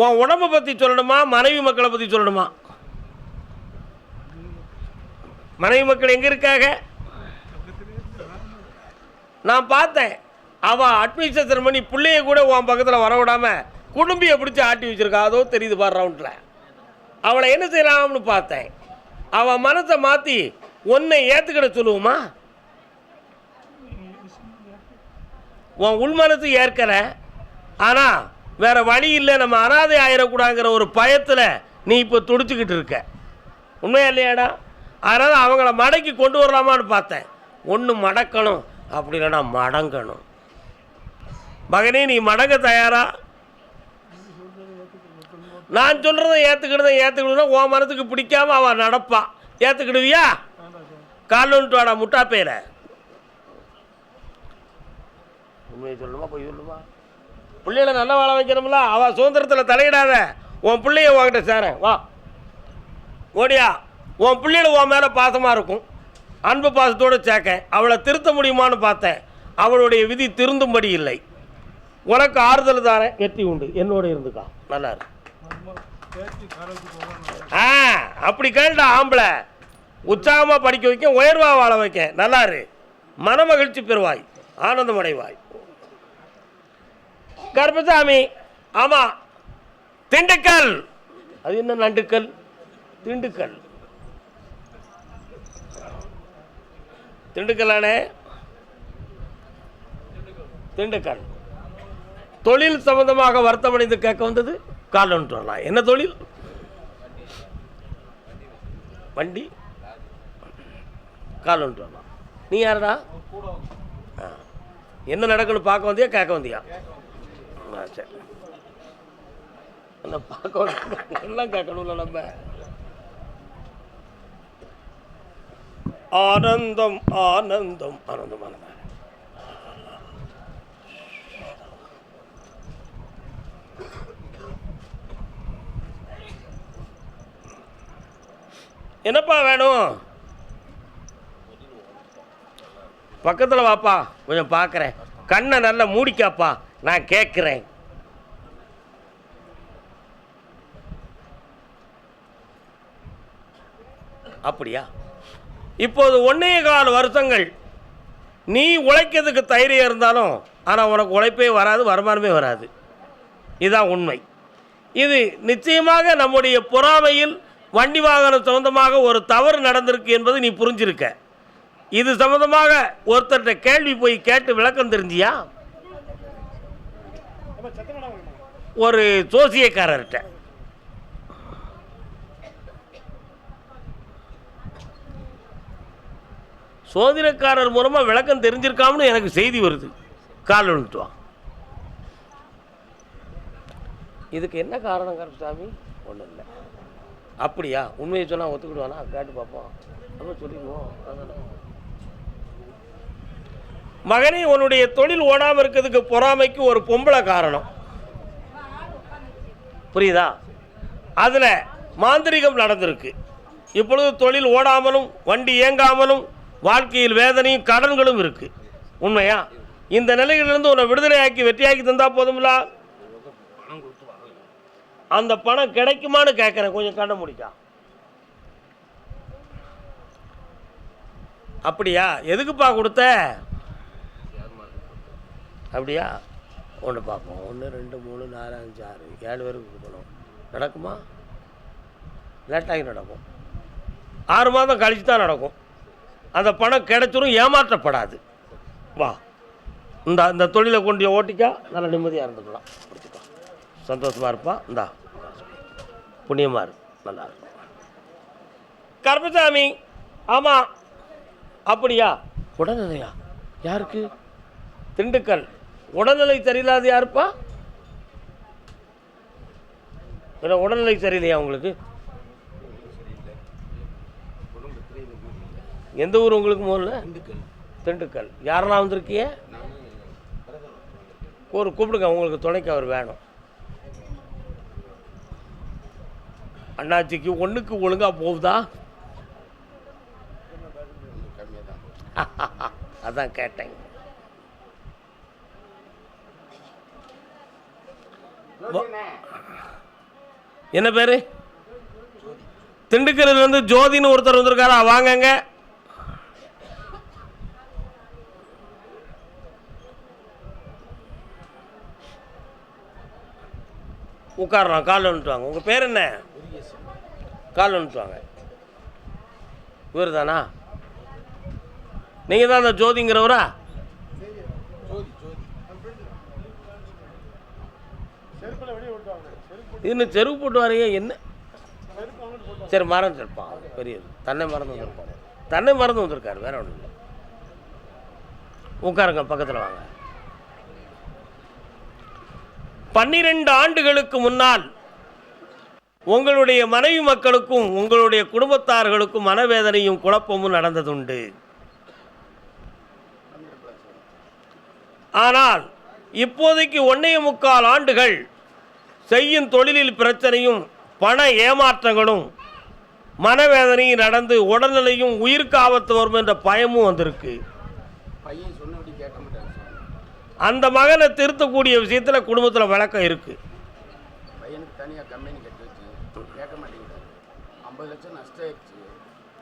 உன் உடம்பை பற்றி சொல்லணுமா? மனைவி மக்களை பற்றி சொல்லணுமா? மனைவி மக்கள் எங்கே இருக்காங்க? நான் பார்த்தேன். அவள் அட்மினிஸ்ட்ரேஷன் பண்ணி பிள்ளைய கூட உன் பக்கத்தில் வர விடாமல் குடும்பியை பிடிச்சி ஆட்டி வச்சுருக்கா. அதோ தெரியுது பாரு ரவுண்டில் அவளை என்ன செய்யலாம்னு பார்த்தேன். அவன் மனசை மாற்றி உன்னை ஏற்றுக்கிட சொல்லுவோமா? உன் உள் மனசு ஏற்கிற ஆனால் வேற வழி இல்லை நம்ம அனாதை ஆயிடக்கூடாங்கிற ஒரு பயத்தில் நீ இப்போ துடிச்சுக்கிட்டு இருக்க. உண்மையா இல்லையாடா? அதனால் அவங்கள மடக்கி கொண்டு வரலாமான்னு பார்த்தேன். ஒன்று மடக்கணும் அப்படி இல்லைன்னா மடங்கணும். மகனே நீ மடங்க தயாரா? நான் சொல்கிறத ஏற்றுக்கிடுத ஏற்றுக்கிடுனா உன் மனத்துக்கு பிடிக்காம அவன் நடப்பான் ஏற்றுக்கிடுவியா காலன்ட்டு வாடா முட்டா பேரை உண்மையை சொல்லுமா போய் சொல்லுமா பிள்ளைகளை நல்லா வாழ வைக்கணும்ல அவள் சுதந்திரத்தில் தலையிடாத. உன் பிள்ளைய உன்கிட்ட சேரேன். வா. ஓடியா. உன் பிள்ளைகள் உன் மேலே பாசமாக இருக்கும். அன்பு பாசத்தோடு சேர்க்க. அவளை திருத்த முடியுமான்னு பார்த்தேன். அவளுடைய விதி திருந்தும்படி இல்லை. உனக்கு ஆறுதல் தானே? வெற்றி உண்டு. என்னோட இருந்துக்கா. நல்லா இருக்கு ஆ அப்படி கேள்டா ஆம்பளை. உற்சாகமாக படிக்க வைக்க உயர்வாக வாழ வைக்க. நல்லா இரு. மனமகிழ்ச்சி பெறுவாய். ஆனந்தம் அடைவாய் கருப்பசாமி ஆமாம் திண்டுக்கல். அது என்ன நண்டுக்கல்? திண்டுக்கல். திண்டுக்கல்லானே? திண்டுக்கல். தொழில் சம்பந்தமாக வருத்தமடைந்து கேட்க வந்தது கால் வரலாம் என்ன தொழில்? வண்டி. கால் வரலாம் நீ யாரடா? ஆ. என்ன நடக்குன்னு பார்க்க வந்தியா? கேட்க வந்தியா? ஆ சரி பார்க்க எல்லாம் கேட்கணும்ல நம்ம. ஆனந்தம் ஆனந்தம் ஆனந்தம் ஆனந்தம் என்னப்பா வேணும்? பக்கத்தில் வாப்பா கொஞ்சம் பார்க்குறேன் கண்ணை நல்லா மூடிக்காப்பா. நான் கேட்குறேன் அப்படியா? இப்போது ஒன்றே கால் வருஷங்கள் நீ உழைக்கிறதுக்கு தைரியம் இருந்தாலும் ஆனால் உனக்கு உழைப்பே வராது வருமானமே வராது. இதுதான் உண்மை. இது நிச்சயமாக நம்முடைய பொறாமையில் வண்டி வாகனம் சம்பந்தமாக ஒரு தவறு நடந்திருக்கு என்பது நீ புரிஞ்சிருக்க. இது சம்பந்தமாக ஒருத்தர்கிட்ட கேள்வி போய் கேட்டு விளக்கம் தெரிஞ்சியா? ஒரு ஜோசியக்காரர்கிட்ட. சோதனைக்காரர் மூலமாக விளக்கம் தெரிஞ்சிருக்காமனு எனக்கு செய்தி வருது. கால் விழுந்துட்டு இதுக்கு என்ன காரணம் கருப்பசாமி? ஒன்றும் இல்லை. அப்படியா? உண்மையை சொன்னால் ஒத்துக்கிடுவானா? கேட்டு பார்ப்போம் அப்போ சொல்லிடுவோம். மகனே உன்னுடைய தொழில் ஓடாமல் இருக்கிறதுக்கு பொறாமைக்கு ஒரு பொம்பளை காரணம். புரியுதா? அதில் மாந்திரிகம் நடந்திருக்கு. இப்பொழுது தொழில் ஓடாமலும் வண்டி இயங்காமலும் வாழ்க்கையில் வேதனையும் கடன்களும் இருக்கு. உண்மையா? இந்த நிலையிலிருந்து உன்னை விடுதலையாக்கி வெற்றியாக்கி தந்தா போதும்ல? அந்த பணம் கிடைக்குமான்னு கேட்குறேன் கொஞ்சம் கண்ண முடிக்கா. அப்படியா? எதுக்குப்பா கொடுத்த? அப்படியா? ஒன்று பார்ப்போம். ஒன்று ரெண்டு மூணு நாலு அஞ்சு ஆறு ஏழு பேருக்கு கொடுக்கணும் நடக்குமா? லேட்டாகி நடக்கும். ஆறு மாதம் கழிச்சு தான் நடக்கும். அந்த பணம் கிடைச்சிரும் ஏமாற்றப்படாது. வா. இந்த இந்த தொழிலை கொண்டு ஓட்டிக்கா. நல்லா நிம்மதியாக இருந்துக்கலாம். பிடிச்சிக்கலாம் சந்தோஷமாக இருப்பா. இந்தா. புண்ணியமாக இருக்கும் நல்லா இருக்கும் கருப்பசாமி. ஆமாம் அப்படியா? உடனடியா யாருக்கு? திண்டுக்கல். உடல்நிலை சரியில்லாத யாருப்பா? இல்லை உடல்நிலை சரியில்லையா உங்களுக்கு? எந்த ஊர் உங்களுக்கு முதல்ல? திண்டுக்கல். யாரெல்லாம் வந்திருக்கிய ஒரு கூப்பிடுங்க உங்களுக்கு துணைக்கு அவர் வேணும். அண்ணாச்சிக்கு ஒன்றுக்கு ஒழுங்காக போகுதா? அதான் கேட்டேங்க என்ன பேர்? திண்டுக்கல்லேருந்து ஜோதின்னு ஒருத்தர் வந்திருக்காரா? வாங்கங்க உட்காரலாம் கால் வந்துட்டு வாங்க. உங்கள் பேர் என்ன? கால் வந்துட்டு வாங்க. இவர் தானா நீங்கள் தான் அந்த ஜோதிங்கிறவரா? இன்னும் செருப்பு போட்டு வரீங்க என்ன? சரி மறந்து இருப்பான் பெரியது. தன்னை மறந்து வந்திருப்பான் தன்னை மறந்து வந்திருக்காரு வேற ஒன்றும் இல்லை. உட்காருங்க பக்கத்தில் வாங்க. பன்னிரெண்டு ஆண்டுகளுக்கு முன்னால் உங்களுடைய மனைவி மக்களுக்கும் உங்களுடைய குடும்பத்தார்களுக்கும் மனவேதனையும் குழப்பமும் நடந்ததுண்டு. ஆனால் இப்போதைக்கு ஒன்றைய முக்கால் ஆண்டுகள் செய்யும் தொழிலில் பிரச்சனையும் பண ஏமாற்றங்களும் மனவேதனையும் நடந்து உடல்நிலையும் உயிருக்கு ஆபத்து வரும் என்ற பயமும் வந்திருக்கு. அந்த மகனை திருத்தக்கூடிய விஷயத்தில் குடும்பத்தில் நஷ்டம் ஆயிடுச்சு.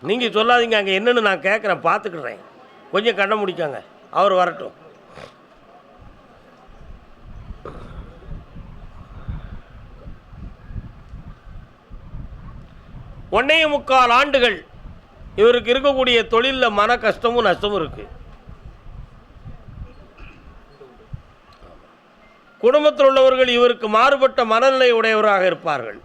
நீங்கள் சொல்லாதீங்க அங்கே என்னன்னு நான் கேட்குறேன் பார்த்துக்கிறேன் கொஞ்சம் கண்ண முடிக்காங்க அவர் வரட்டும். ஒன்னே முக்கால் ஆண்டுகள் இவருக்கு இருக்கக்கூடிய தொழிலில் மன கஷ்டமும் நஷ்டமும் இருக்கு. குடும்பத்தில் உள்ளவர்கள் இவருக்கு மாறுபட்ட மனநிலை உடையவராக இருப்பார்கள்.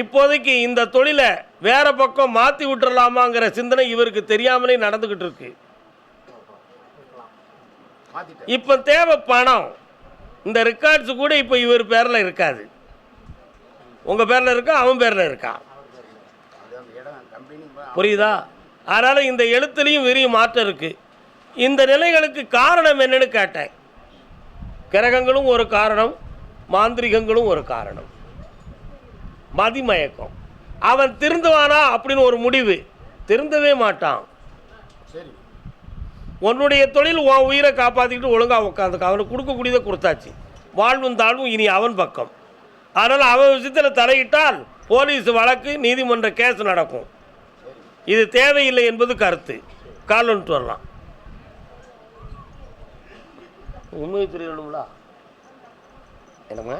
இப்போதைக்கு இந்த தொழிலை வேற பக்கம் மாற்றி விட்டுறலாமாங்கிற சிந்தனை இவருக்கு தெரியாமலே நடந்துக்கிட்டு இருக்கு. இப்போ தேவை பணம். இந்த ரெக்கார்ட்ஸ் கூட இப்போ இவர் பேரில் இருக்காது. உங்கள் பேரில் இருக்கா அவன் பேரில் இருக்கா? புரியுதா? அதனால் இந்த எழுத்துலேயும் பெரிய மாற்றம் இருக்குது இந்த நிலைகளுக்கு காரணம் என்னன்னு கேட்டேன். கிரகங்களும் ஒரு காரணம் மாந்திரிகங்களும் ஒரு காரணம். மதிமயக்கம். அவன் திருந்துவானா அப்படின்னு ஒரு முடிவு. திருந்தவே மாட்டான். சரி. உன்னுடைய தொழில் உன் உயிரை காப்பாற்றிக்கிட்டு ஒழுங்காக உட்காந்துக்க அவனுக்கு கொடுக்கக்கூடியதை கொடுத்தாச்சு. வாழ்வும் தாழ்வும் இனி அவன் பக்கம். அதனால் அவன் விஷயத்தில் தலையிட்டால் போலீஸ் வழக்கு நீதிமன்ற கேஸ் நடக்கும். இது தேவையில்லை என்பது கருத்து. கால் வரலாம். உண்மையை தெரியணுங்களா என்னங்க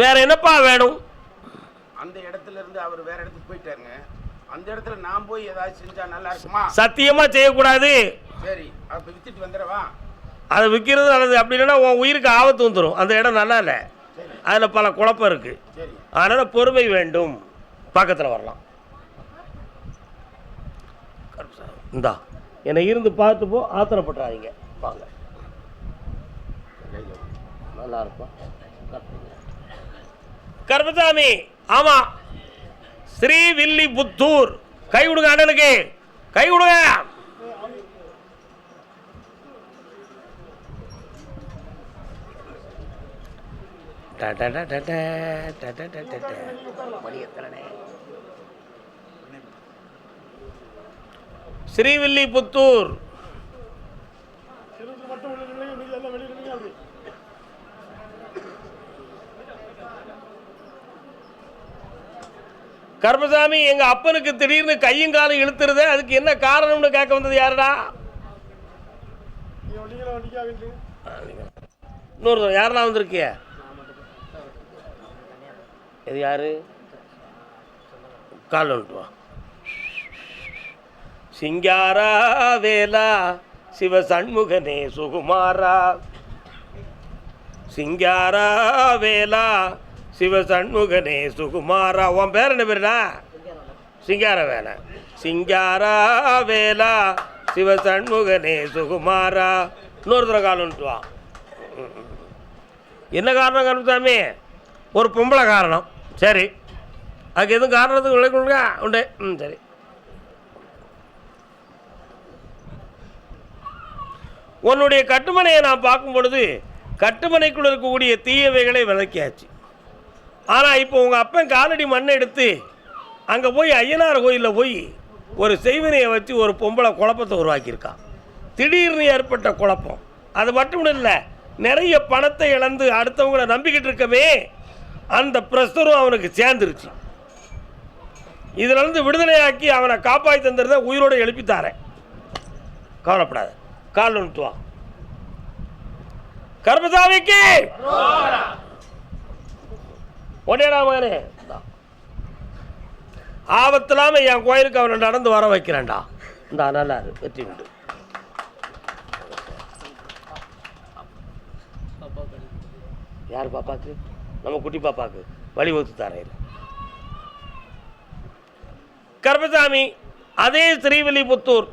வேற என்னப்பா வேணும்? அந்த இடத்துல இருந்து அவர் வேற இடத்துக்கு போயிட்டாருங்க. அந்த இடத்துல நான் போய் ஏதாவது செஞ்சா நல்லா இருக்குமா? சத்தியமாக செய்யக்கூடாது. சரி அப்ப வித்துட்டு வந்துடவா? அதை விற்கிறது நல்லது அப்படி இல்லைன்னா உன் உயிருக்கு ஆபத்து வந்துடும் அந்த இடம் நல்லா இல்லை. அதில் பல குழப்பம் இருக்குது அதனால் பொறுமை வேண்டும். பக்கத்தில் வரலாம். இந்தா என்னை இருந்து பார்த்து போ ஆத்திரப்பட்டுறாதீங்க. வாங்க. நல்லா இருப்பா கர்மசாமி ஆமாம் ஸ்ரீ வில்லி புத்தூர் கை கொடுங்க அண்ணனுக்கு. கை கொடுங்க. ஸ்ரீவில்லிபுத்தூர். கர்மசாமி எங்க அப்பனுக்கு திடீர்னு கையும் காலும் இழுத்துருதே அதுக்கு என்ன காரணம்னு கேட்க வந்தது யாருடா? இன்னொரு யாரெல்லாம் வந்திருக்கிய? இது யார்? கால் வந்துட்டு வா. சிங்காரா வேலா சிவ சண்முகனே சுகுமாரா. சிங்காரா வேலா சிவ சண்முகனே சுகுமாரா. உன் பேர் என்ன பேருடா சிங்கார வேலை. சிங்காரா வேலா சிவ சண்முகனே சுகுமாரா. இன்னொரு தடவை கால் வந்துட்டு வா. ம், என்ன காரணம் கருமசாமி? ஒரு பொம்பளை காரணம். சரி. அதுக்கு எதுவும் காரணத்துக்கு விளக்கணுங்க உண்டு. ம் சரி. உன்னுடைய கட்டுமனையை நான் பார்க்கும் பொழுது கட்டுமனைக்குள்ள இருக்கக்கூடிய தீயவைகளை விளக்கியாச்சு. ஆனால் இப்போ உங்கள் அப்பன் காலடி மண்ணை எடுத்து அங்கே போய் ஐயனார் கோயிலில் போய் ஒரு செய்வினையை வச்சு ஒரு பொம்பளை குழப்பத்தை உருவாக்கியிருக்கான். திடீர்னு ஏற்பட்ட குழப்பம். அது மட்டும் இல்லை நிறைய பணத்தை இழந்து அடுத்தவங்கள நம்பிக்கிட்டு இருக்கவே அந்த பிரஷரும் அவனுக்கு சேர்ந்துருச்சு. இதிலிருந்து விடுதலையாக்கி அவனை காப்பாற்றி தந்துருந்த உயிரோடு எழுப்பித்தாரேன் கவலைப்படாத கால் நுட்டுவா கர்மசாமிக்கு ஒன்னேடா மகனே ஆபத்தில்லாம என் கோயிலுக்கு அவனை நடந்து வர வைக்கிறேன்டா. இந்த நல்லா வெற்றி உண்டு. யார் பாப்பாக்கு? நம்ம குட்டி பாப்பாவுக்கு வழிவகுத்து தரையில் தரேன். கர்மசாமி அதே ஸ்ரீவில்லிபுத்தூர்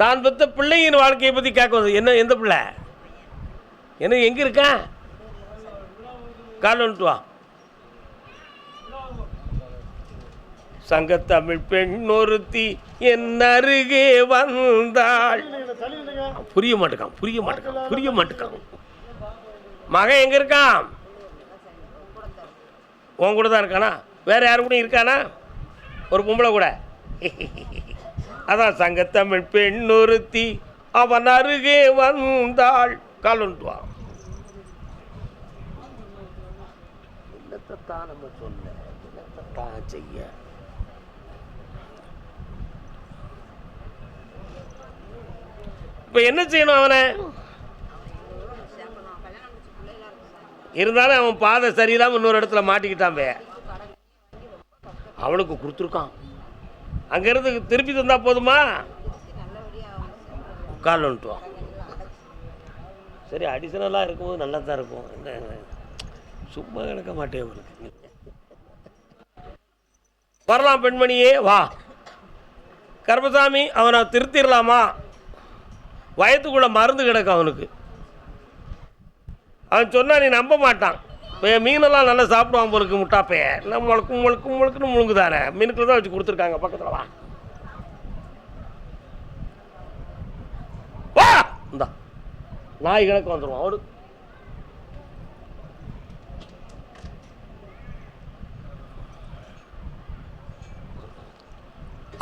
தான் பெற்ற பிள்ளையின் வாழ்க்கையை பற்றி கேட்க வந்தது என்ன எந்த பிள்ளை? என்ன எங்கே இருக்கான் கால் வந்துட்டு வா. சங்கத்தமிழ் பெண் ஒருத்தி என் அருகே வந்தாள். புரிய மாட்டேக்கான் புரிய மாட்டேக்கான் புரிய மாட்டேக்கான். மகன் எங்க இருக்கான்? உன் கூட தான் இருக்கானா? வேற யாரு கூட இருக்கானா? ஒரு பொம்பளை கூட. அதான் சங்கத்தமிழ் பெண் ஒருத்தி. அவன் அருகே வந்தாள். கால் வந்துட்டு வா. என்னத்தான் நம்ம சொல்ல செய்ய? இப்போ என்ன செய்யணும் அவனை? இருந்தாலும் அவன் பாதை சரியில்லாமல் இன்னொரு இடத்துல மாட்டிக்கிட்டான் பே. அவனுக்கு கொடுத்துருக்கான். அங்கேருந்து திருப்பி தந்தால் போதுமா? கால் சரி அடிஷனலாக இருக்கும்போது நல்லா தான் இருக்கும். என்ன சும்மா கிடக்க மாட்டேன் அவனுக்கு. வரலாம் பெண்மணியே வா. கர்மசாமி அவனை திருத்திடலாமா வயத்துக்குள்ளே மருந்து கிடக்கும் அவனுக்கு. அவன் சொன்னா நீ நம்ப மாட்டான். இப்போ மீனெல்லாம் நல்லா சாப்பிடுவான் போலுக்கு முட்டாப்பைய. இல்லை முழுக்கு முழுக்கு முழுக்குன்னு முழுங்குதானே? மீனுக்குள்ள தான் வச்சு கொடுத்துருக்காங்க பக்கத்தில் வா. வா! இந்தா. நாய் கணக்கு வந்துடுவான் அவரு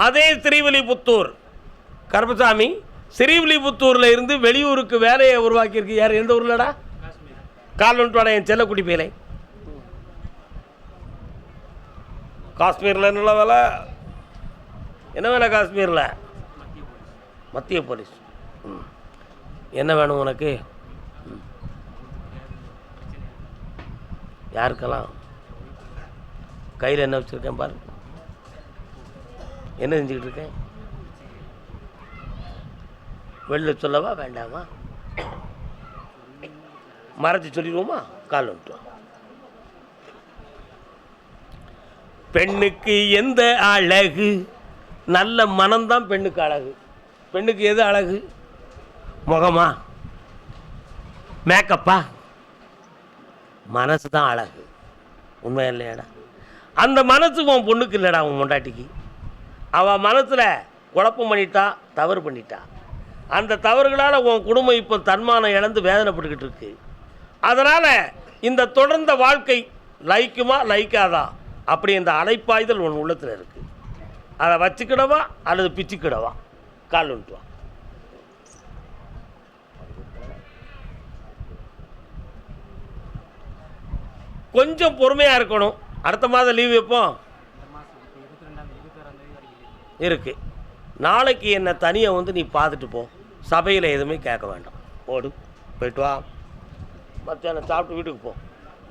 அதே ஸ்ரீவில்லிபுத்தூர். கருப்பசாமி ஸ்ரீவில்லிபுத்தூரில் இருந்து வெளியூருக்கு வேலையை உருவாக்கியிருக்கு. யார்? எந்த ஊர்லடா? கால் வந்துட்டு என் செல்ல பேலை காஷ்மீரில் என்ன வேலை? என்ன வேலை காஷ்மீரில்? மத்திய போலீஸ். ம். என்ன வேணும் உனக்கு? யாருக்கெல்லாம்? கையில் என்ன வச்சுருக்கேன் பாரு. என்ன செஞ்சுக்கிட்டு இருக்கேன்? வெளில சொல்லவா வேண்டாமா? மறைச்சு சொல்லிடுவோமா? கால் வந்துட்டோம் பெண்ணுக்கு எந்த அழகு? நல்ல மனம்தான் பெண்ணுக்கு அழகு. பெண்ணுக்கு எது அழகு? முகமா? மேக்கப்பா? மனசு தான் அழகு. உண்மை இல்லையாடா? அந்த மனசு உன் பொண்ணுக்கு இல்லைடா உன் பொண்டாட்டிக்கு அவள் மனசில் குழப்பம் பண்ணிட்டா தவறு பண்ணிட்டா. அந்த தவறுகளால் உன் குடும்பம் இப்போ தன்மானம் இழந்து வேதனைப்பட்டுக்கிட்டு இருக்கு. அதனால் இந்த தொடர்ந்த வாழ்க்கை லைக்குமா லைக்காதா? அப்படி இந்த அலைப்பாய்தல் உன் உள்ளத்தில் இருக்குது அதை வச்சுக்கிடவா அல்லது பிச்சுக்கிடவா? கால் வந்துட்டு வா. கொஞ்சம் பொறுமையாக இருக்கணும். அடுத்த மாதம் லீவ் வைப்போம் இருக்குது நாளைக்கு என்னை தனியாக வந்து நீ பார்த்துட்டு போ. சபையில் எதுவுமே கேட்க வேண்டாம். ஓடு போயிட்டு வா. மத்தியானம் சாப்பிட்டு வீட்டுக்கு போ.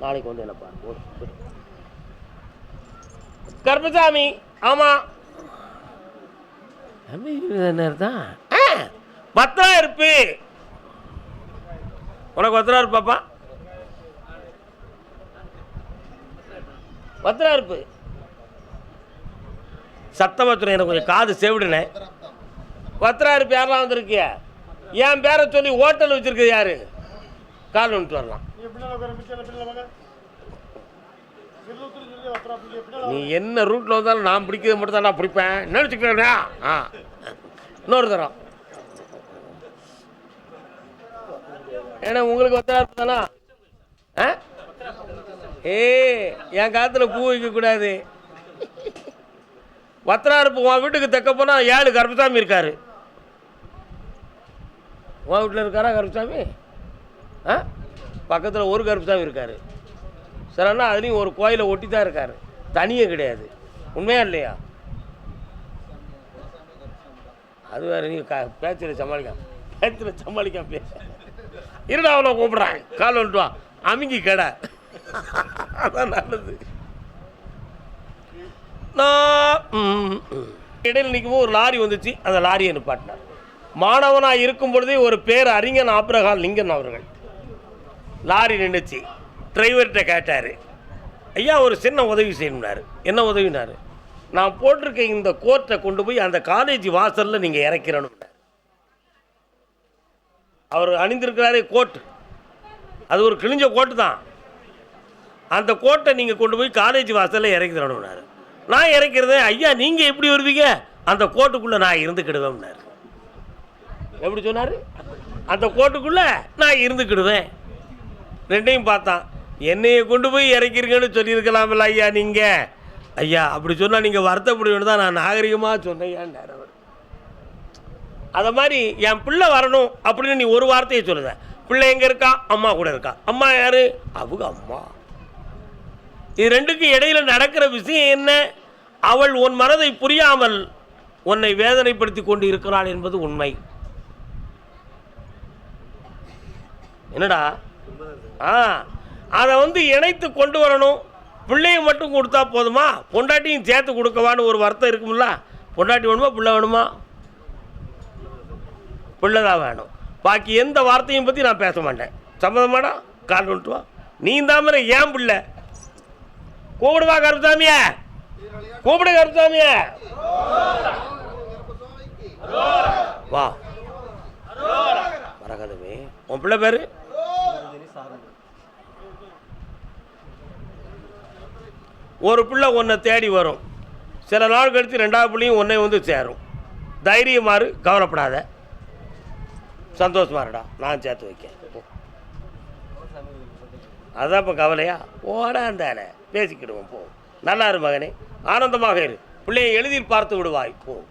நாளைக்கு வந்து என்ன பாரு. கருப்பசாமி ஆமாம் தான் ஆ பத்திரா இருப்பு. உனக்கு பத்திரா இருப்பாப்பா? பத்திரா இருப்பு. சொல்ல எனக்கு கொஞ்சம் காது செவிடுனே. பத்திரா இருப்பு யாரெல்லாம் வந்திருக்கிய? என் பேரை சொல்லி ஹோட்டல் வச்சிருக்குது யாரு? கால் வந்துட்டு வரலாம். நீ என்ன ரூட்டில் வந்தாலும் நான் பிடிக்கிறது மட்டும் தான் நான் பிடிப்பேன். என்ன வச்சுக்கிறேன்னா ஆ. இன்னொரு தரம். ஏன்னா உங்களுக்கு வத்தா தானா? ஆ? ஏ என் காத்துல பூ வைக்கக்கூடாது வத்திராருப்பு உன் வீட்டுக்கு தெக்க போனால் ஏழு கருப்பசாமி இருக்காரு. உன் வீட்டில் இருக்காரா கருப்புசாமி? பக்கத்தில் ஒரு கருப்புசாமி இருக்கார். சிலன்னா அதுலேயும் ஒரு கோயிலை ஒட்டி தான் இருக்கார். தனியே கிடையாது. உண்மையா இல்லையா? அது வேறு நீங்கள் க பேச்சில் சமாளிக்காம பேச்சில் சமாளிக்க பேச இருடா அவனை கூப்பிட்றாங்க. கால் வந்துட்டு வா. அமுங்கி கடை. அதான் நல்லது. நான் இடையில் நிற்கும்போது ஒரு லாரி வந்துச்சு. அந்த லாரியை நிப்பாட்டினார். மாணவனாக இருக்கும் பொழுதே ஒரு பேர் அறிஞன் ஆப்ரஹால் லிங்கன் அவர்கள். லாரி நின்றுச்சு டிரைவர்கிட்ட கேட்டார். ஐயா ஒரு சின்ன உதவி செய்யணும்னாரு. என்ன உதவினார்? நான் போட்டிருக்க இந்த கோர்ட்டை கொண்டு போய் அந்த காலேஜ் வாசலில் நீங்கள் இறக்கிறணும்னாரு. அவர் அணிந்திருக்கிறாரே கோட் அது ஒரு கிழிஞ்ச கோட்டு தான். அந்த கோட்டை நீங்கள் கொண்டு போய் காலேஜ் வாசலில் இறக்கி தரணும்னாரு நான் இறக்கிறதே ஐயா நீங்கள் எப்படி வருவீங்க? அந்த கோட்டுக்குள்ளே நான் இருந்துக்கிடுவேன்னாரு எப்படி சொன்னார்? அந்த கோட்டுக்குள்ளே நான் இருந்துக்கிடுவேன். ரெண்டையும் பார்த்தான். என்னையை கொண்டு போய் இறக்கிறீங்கன்னு சொல்லியிருக்கலாம்ல ஐயா நீங்கள் ஐயா அப்படி சொன்னால் நீங்கள் வருத்தப்படுவேன்னு தான் நான் நாகரிகமாக சொன்னேன் அவர். அதை மாதிரி என் பிள்ளை வரணும் அப்படின்னு நீ ஒரு வார்த்தையை சொல்லுத. பிள்ளை எங்கே இருக்கா? அம்மா கூட இருக்கா? அம்மா யார்? அவங்க அம்மா. இது ரெண்டுக்கும் இடையில நடக்கிற விஷயம் என்ன? அவள் உன் மனதை புரியாமல் உன்னை வேதனைப்படுத்தி கொண்டு இருக்கிறாள் என்பது உண்மை. என்னடா? ஆ அதை வந்து இணைத்து கொண்டு வரணும். பிள்ளையை மட்டும் கொடுத்தா போதுமா? பொண்டாட்டியும் சேர்த்து கொடுக்கவான்னு ஒரு வருத்தம் இருக்கும்ல? பொண்டாட்டி வேணுமா? பிள்ளை வேணுமா? பிள்ளை தான் வேணும். பாக்கி எந்த வார்த்தையும் பற்றி நான் பேச மாட்டேன். சம்மதமாடா? கால் வந்துட்டு வா. நீ தாமரை ஏன் பிள்ளை? கூப்பிடுவா கருப்புசாமிய. கூப்பிடு கருப்புசாமிய. வா. வரகதமே உன் பிள்ளை பேரு? ஒரு பிள்ளை உன்னை தேடி வரும். சில நாள் கழித்து ரெண்டாவது பிள்ளையும் உன்னை வந்து சேரும். தைரியமாறு கவலைப்படாத. சந்தோஷமாருடா நான் சேர்த்து வைக்கேன் போ. அதான் இப்போ கவலையா? ஓடா இருந்தானே பேசிக்கிடுவோம் போ. நல்லா இரு மகனே ஆனந்தமாக இரு. பிள்ளையை எளிதில் பார்த்து விடுவாய் போ.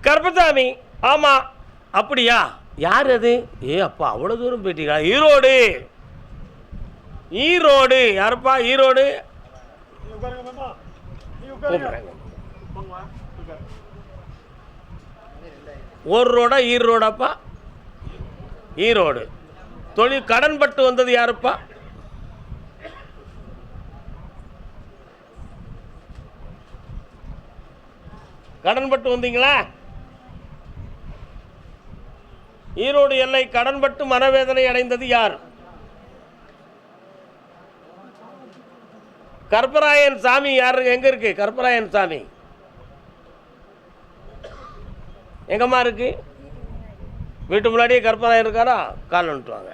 கருப்பசாமி ஆமாம் அப்படியா? யார் அது? ஏ அப்பா அவ்வளோ தூரம் போயிட்டீங்களா? ஈரோடு. ஈரோடு. யாருப்பா? ஈரோடு. ஒரு ரோடா ஈர் ரோடாப்பா? ஈரோடு. தொழில் கடன் பட்டு வந்தது யாருப்பா? கடன் பட்டு வந்தீங்களா? ஈரோடு எல்லை கடன்பட்டு மனவேதனை அடைந்தது யார்? கற்பராயன் சாமி யாரு எங்க இருக்கு? கற்பராயன் சாமி. எங்கம்மா இருக்கு? வீட்டு முன்னாடியே கற்பராயன் இருக்காரா? கால் வந்துட்டுவாங்க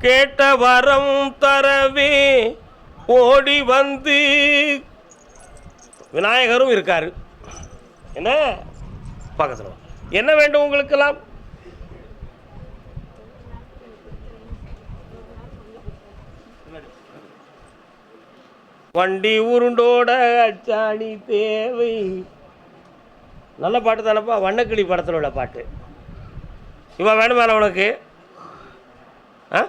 கேட்ட வரம் தரவே ஓடி வந்து விநாயகரும் இருக்காரு. என்ன? பார்க்க சொல்லலாம் என்ன வேண்டும் உங்களுக்கெல்லாம்? வண்டி உருண்டோட அச்சாணி தேவை. நல்ல பாட்டு தானப்பா வண்ணக்கிளி படத்தில் உள்ள பாட்டு. இவன் வேணுமால உனக்கு? ஆ?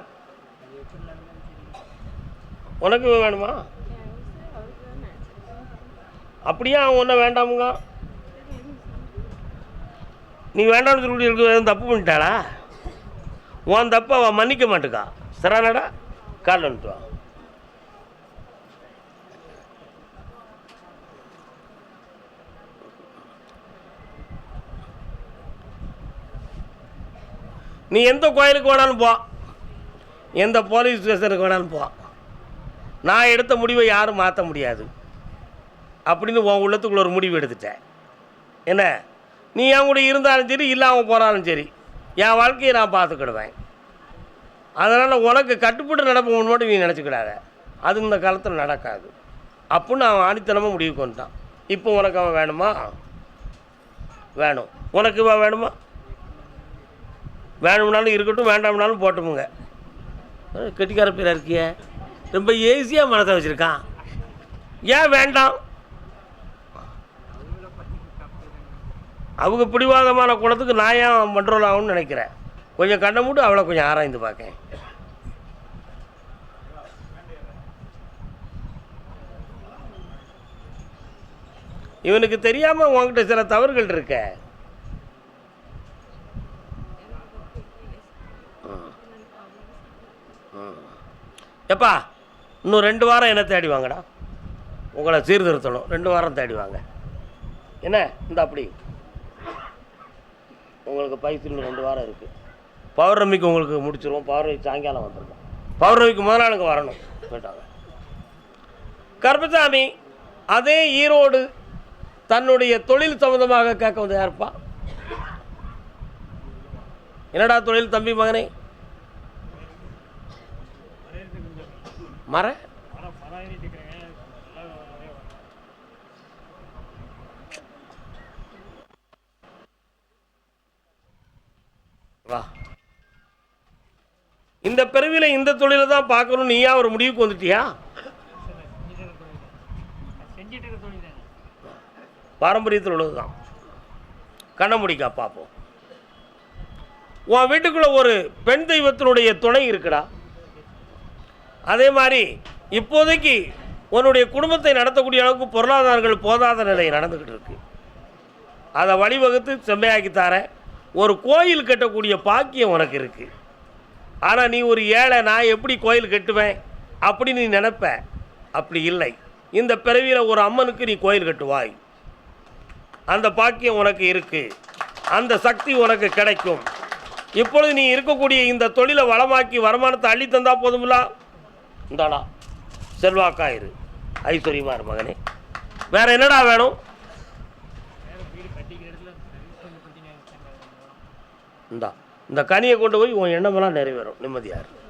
உனக்கு வேணுமா? அப்படியே அவன் ஒன்றை வேண்டாமுங்க? நீ வேண்டாம்னு சொல்லி இருக்கு எதுவும் தப்பு பண்ணிட்டாளா? உன் தப்பு அவன் மன்னிக்க மாட்டுக்கா. சரானடா கால் வந்துட்டு வா. நீ எந்த கோயிலுக்கு வேணாலும் போ. எந்த போலீஸ் ஸ்டேஷனுக்கு வேணாலும் போ. நான் எடுத்த முடிவை யாரும் மாற்ற முடியாது. அப்படின்னு உன் உள்ளத்துக்குள்ள ஒரு முடிவு எடுத்துட்டேன். என்ன? நீ என் கூட இருந்தாலும் சரி இல்லாமல் போனாலும் சரி என் வாழ்க்கையை நான் பார்த்துக்கிடுவேன். அதனால் உனக்கு கட்டுப்பட்டு நடப்பவன் மட்டும் நீ நினச்சிக்கிடாத. அது இந்த காலத்தில் நடக்காது. அப்படின்னு அவன் ஆணித்தனமாக முடிவு கொண்டான் இப்போ உனக்கு அவன் வேணுமா? வேணும். உனக்கு இவன் வேணுமா? வேணும்னாலும் இருக்கட்டும் வேண்டாம்னாலும் போட்டுமுங்க கெட்டிக்கார பேராக இருக்கிய? ரொம்ப ஈஸியாக மனசை வச்சுருக்கான். ஏன் வேண்டாம்? அவங்க பிடிவாதமான குணத்துக்கு நான் ஏன் கண்ட்ரோல் ஆகும்னு நினைக்கிறேன். கொஞ்சம் கண்ணை மூட்டு அவளை கொஞ்சம் ஆராய்ந்து பார்க்கேன். இவனுக்கு தெரியாமல் உன்கிட்ட சில தவறுகள் இருக்க. ம். ம். எப்பா இன்னும் ரெண்டு வாரம் என்ன தேடி வாங்கடா. உங்களை சீர்திருத்தணும். ரெண்டு வாரம் தேடி வாங்க. என்ன? இந்த அப்படி. உங்களுக்கு பைசு இன்னும் ரெண்டு வாரம் இருக்குது பௌர்ணமிக்கு உங்களுக்கு முடிச்சிருவோம். பௌர்ணமி சாயங்காலம் வந்துருக்கோம் பௌர்ணமிக்கு முதல் நாளுக்கு வரணும். போயிட்டாங்க. கருப்பசாமி அதே ஈரோடு தன்னுடைய தொழில் சம்மந்தமாக கேட்க வந்து யாருப்பா? என்னடா தொழில் தம்பி மகனே? மர? வா. இந்த பிறவியில் இந்த தொழிலை தான் பார்க்கணும். நீயா ஒரு முடிவுக்கு வந்துட்டியா? பாரம்பரியத்தில் உள்ளது தான் கண்ண முடிக்கா பார்ப்போம் உன் வீட்டுக்குள்ள ஒரு பெண் தெய்வத்தினுடைய துணை இருக்குடா. அதே மாதிரி இப்போதைக்கு உன்னுடைய குடும்பத்தை நடத்தக்கூடிய அளவுக்கு பொருளாதாரங்கள் போதாத நிலை நடந்துக்கிட்டு இருக்கு. அதை வழிவகுத்து செம்மையாக்கி தரேன். ஒரு கோயில் கட்டக்கூடிய பாக்கியம் உனக்கு இருக்குது ஆனால் நீ ஒரு ஏழை நான் எப்படி கோயில் கட்டுவேன்? அப்படி நீ நினப்ப. அப்படி இல்லை. இந்த பிறவியில் ஒரு அம்மனுக்கு நீ கோயில் கட்டுவாய். அந்த பாக்கியம் உனக்கு இருக்குது அந்த சக்தி உனக்கு கிடைக்கும். இப்பொழுது நீ இருக்கக்கூடிய இந்த தொழிலை வளமாக்கி வருமானத்தை அள்ளி தந்தா போதுமில்ல இந்தாடா செல்வாக்காயிரு. ஐஸ்வர்யமா இரு மகனே. வேறு என்னடா வேணும் வேற வீடு கட்டிக்கிற இடத்துல சர்வீஸ் கொஞ்சம் பிரச்சனை இந்தா. இந்த கனியை கொண்டு போய் உன் எண்ணமெல்லாம் நிறைவேறும். நிம்மதியாக இருக்கும்